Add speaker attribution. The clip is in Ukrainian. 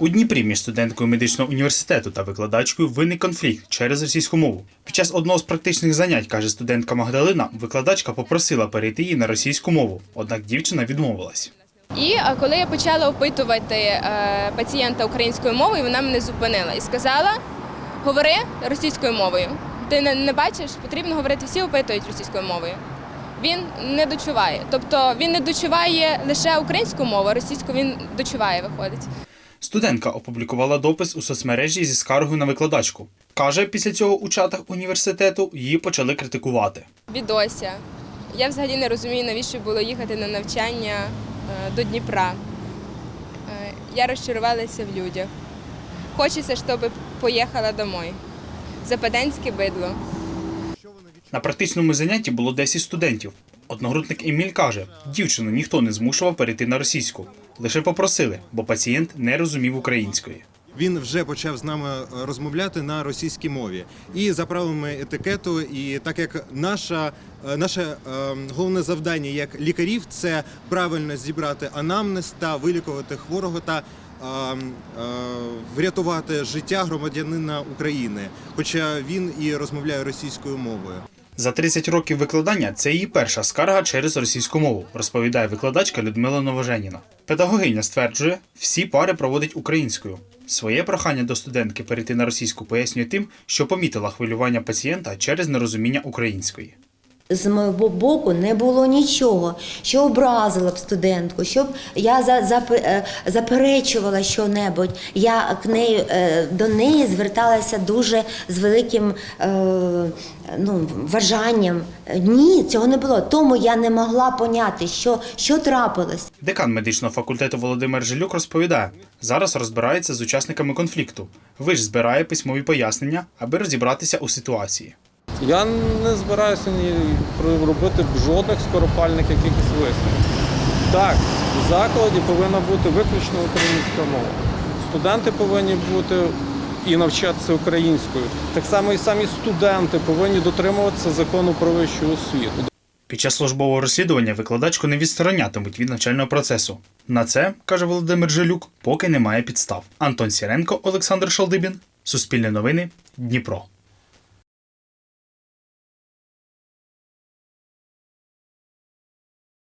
Speaker 1: У Дніпрі між студенткою медичного університету та викладачкою виник конфлікт через російську мову. Під час одного з практичних занять, каже студентка Магдалина, викладачка попросила перейти її на російську мову, однак дівчина відмовилась.
Speaker 2: І е, коли я почала опитувати е, пацієнта українською мовою, вона мене зупинила і сказала: говори російською мовою. Ти не, бачиш, потрібно говорити, всі опитують російською мовою. Він не дочуває. Тобто він не дочуває лише українську мову, а російську він дочуває, виходить.
Speaker 1: Студентка опублікувала допис у соцмережі зі скаргою на викладачку. Каже, після цього у чатах університету її почали критикувати.
Speaker 2: Відося. Я взагалі не розумію, навіщо було їхати на навчання е, до Дніпра. Е, Я розчарувалася в людях. Хочеться, щоб поїхала домой. Западенське бидло.
Speaker 1: На практичному занятті було 10 студентів. Одногрупник Еміль каже, дівчину ніхто не змушував перейти на російську. Лише попросили, бо пацієнт не розумів української.
Speaker 3: Він вже почав з нами е, розмовляти на російській мові. І за правилами етикету, і так як наша, е, наше е, головне завдання як лікарів це правильно зібрати анамнез та вилікувати хворого та врятувати життя громадянина України, хоча він і розмовляє російською мовою.
Speaker 1: За 30 років викладання це її перша скарга через російську мову, розповідає викладачка Людмила Новоженіна. Педагогиня стверджує, всі пари проводить українською. Своє прохання до студентки перейти на російську пояснює тим, що помітила хвилювання пацієнта через нерозуміння української.
Speaker 4: З мого боку не було нічого, що образило б студентку, щоб я за, е, заперечувала що-небудь. Я к неї, е, до неї зверталася дуже з великим е, ну, вважанням. Ні, цього не було. Тому я не могла поняти, що, що трапилось.
Speaker 1: Декан медичного факультету Володимир Жилюк розповідає, зараз розбирається з учасниками конфлікту. Виш збирає письмові пояснення, аби розібратися у ситуації.
Speaker 5: Я не збираюся ні робити жодних скоропальних якихось висновків. Так, в закладі повинна бути виключно українська мова. Студенти повинні бути і навчатися українською. Так само і самі студенти повинні дотримуватися закону про вищу освіту.
Speaker 1: Під час службового розслідування викладачку не відсторонятимуть від навчального процесу. На це, каже Володимир Жилюк, поки немає підстав. Антон Сіренко, Олександр Шалдибін, Суспільне новини, Дніпро.